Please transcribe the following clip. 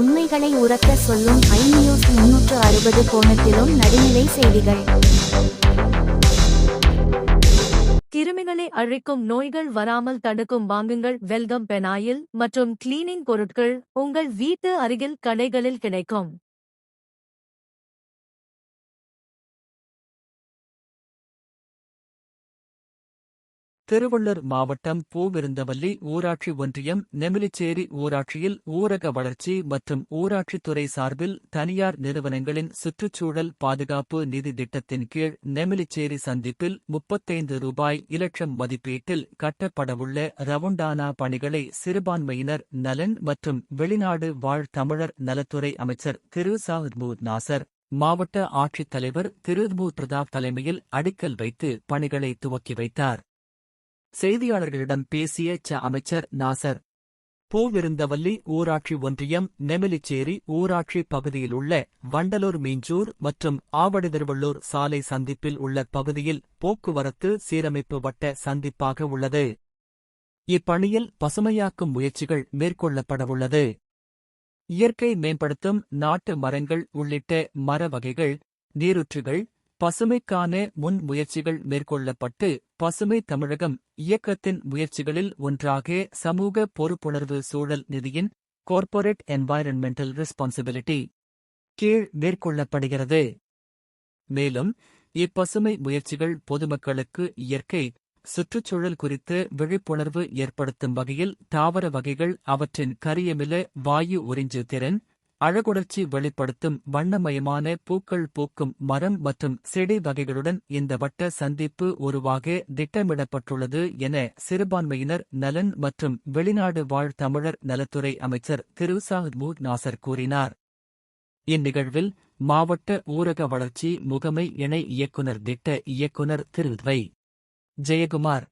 உண்மைகளை உரக்க சொல்லும் ஐ நியூஸ் முன்னூற்று அறுபது கோணத்திலும் நடுநிலை செய்திகள். கிருமிகளை அழிக்கும் நோய்கள் வராமல் தடுக்கும் வாங்குங்கள் வெல்கம் பெனாயில் மற்றும் கிளீனிங் பொருட்கள் உங்கள் வீட்டு அருகில் கடைகளில் கிடைக்கும். திருவள்ளூர் மாவட்டம் பூவிருந்தவல்லி ஊராட்சி ஒன்றியம் நெமிலிச்சேரி ஊராட்சியில் ஊரக வளர்ச்சி மற்றும் ஊராட்சித்துறை சார்பில் தனியார் நிறுவனங்களின் சுற்றுச்சூழல் பாதுகாப்பு நிதி திட்டத்தின் கீழ் நெமிலிச்சேரி சந்திப்பில் முப்பத்தைந்து ரூபாய் இலட்சம் மதிப்பீட்டில் கட்டப்படவுள்ள ரவுண்டானா பணிகளை சிறுபான்மையினர் நலன் மற்றும் வெளிநாடு வாழ் தமிழர் நலத்துறை அமைச்சர் திரு. சாஹ்மூத் நாசர் மாவட்ட ஆட்சித்தலைவர் திரு. பிரதாப் தலைமையில் அடிக்கல் வைத்து பணிகளை துவக்கி வைத்தார். செய்தியாளர்களிடம் பேசிய ச அமைச்சர் நாசர் பூவிருந்தவல்லி ஊராட்சி ஒன்றியம் நெமிலிச்சேரி ஊராட்சி பகுதியிலுள்ள வண்டலூர் மீஞ்சூர் மற்றும் ஆவடிதிருவள்ளூர் சாலை சந்திப்பில் உள்ள பகுதியில் போக்குவரத்து சீரமைப்பு வட்ட சந்திப்பாக உள்ளது. இப்பணியில் பசுமையாக்கும் முயற்சிகள் மேற்கொள்ளப்படவுள்ளது இயற்கை மேம்படுத்தும் நாட்டு மரங்கள் உள்ளிட்ட மர வகைகள் நீரூற்றுகள் பசுமைக்கான முன் முயற்சிகள் மேற்கொள்ளப்பட்டு பசுமை தமிழகம் இயக்கத்தின் முயற்சிகளில் ஒன்றாக சமூக பொறுப்புணர்வு சூழல் நிதியின் கார்ப்பரேட் என்வாயரன்மெண்டல் ரெஸ்பான்சிபிலிட்டி கீழ் மேற்கொள்ளப்படுகிறது. மேலும் இப்பசுமை முயற்சிகள் பொதுமக்களுக்கு இயற்கை சுற்றுச்சூழல் குறித்து விழிப்புணர்வு ஏற்படுத்தும் வகையில் தாவர வகைகள் அவற்றின் கரியமில வாயு உறிஞ்சு திறன் அழகுணர்ச்சி வெளிப்படுத்தும் வண்ணமயமான பூக்கள் பூக்கும் மரம் மற்றும் செடி வகைகளுடன் இந்த வட்ட சந்திப்பு உருவாக திட்டமிடப்பட்டுள்ளது என சிறுபான்மையினர் நலன் மற்றும் வெளிநாடு வாழ் தமிழர் நலத்துறை அமைச்சர் திரு சாஹ்மூத் நாசர் கூறினார். இந்நிகழ்வில் மாவட்ட ஊரக வளர்ச்சி முகமை இணை இயக்குநர் திட்ட இயக்குநர் திரு வை ஜெயக்குமார்